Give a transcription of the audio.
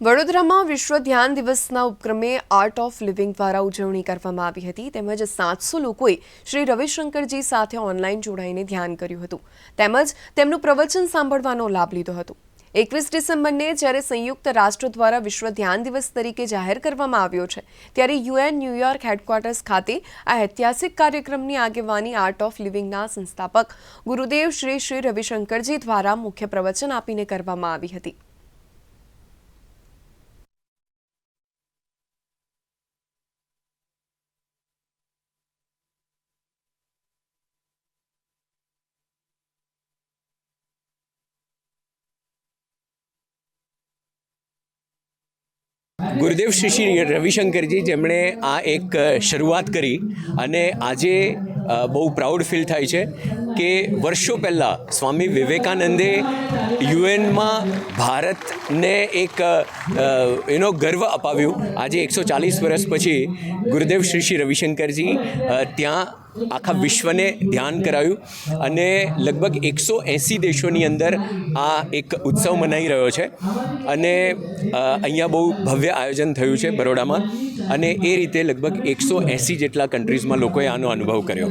વડોદરામાં વિશ્વ ધ્યાન દિવસના ઉપક્રમે આર્ટ ઓફ લિવિંગ દ્વારા ઉજવણી કરવામાં આવી હતી. તેમજ સાતસો લોકોએ શ્રી રવિશંકરજી સાથે ઓનલાઈન જોડાઈને ધ્યાન કર્યું હતું. તેમજ તેમનું પ્રવચન સાંભળવાનો લાભ લીધો હતો. એકવીસ ડિસેમ્બરને જ્યારે સંયુક્ત રાષ્ટ્ર દ્વારા વિશ્વ ધ્યાન દિવસ તરીકે જાહેર કરવામાં આવ્યો છે, ત્યારે યુએન ન્યૂયોર્ક હેડક્વાર્ટર્સ ખાતે આ ઐતિહાસિક કાર્યક્રમની આગેવાની આર્ટ ઓફ લિવિંગના સંસ્થાપક ગુરુદેવ શ્રી શ્રી રવિશંકરજી દ્વારા મુખ્ય પ્રવચન આપીને કરવામાં આવી હતી. ગુરુદેવ શ્રી રવિશંકરજી, જેમણે આ એક શરૂઆત કરી અને આજે બહુ પ્રાઉડ ફીલ થાય છે કે વર્ષો પહેલાં સ્વામી વિવેકાનંદે યુએનમાં ભારતને એક એનો ગર્વ અપાવ્યું. આજે એકસો ચાલીસ વર્ષ પછી ગુરુદેવ શ્રી શ્રી રવિશંકરજી ત્યાં આખા વિશ્વને ધ્યાન કરાવ્યું અને લગભગ એકસો એંસી દેશોની અંદર આ એક ઉત્સવ મનાઈ રહ્યો છે. અને અહીંયા બહુ ભવ્ય આયોજન થયું છે બરોડામાં. અને એ રીતે લગભગ એકસો એંસી જેટલા કન્ટ્રીઝમાં લોકોએ આનો અનુભવ કર્યો.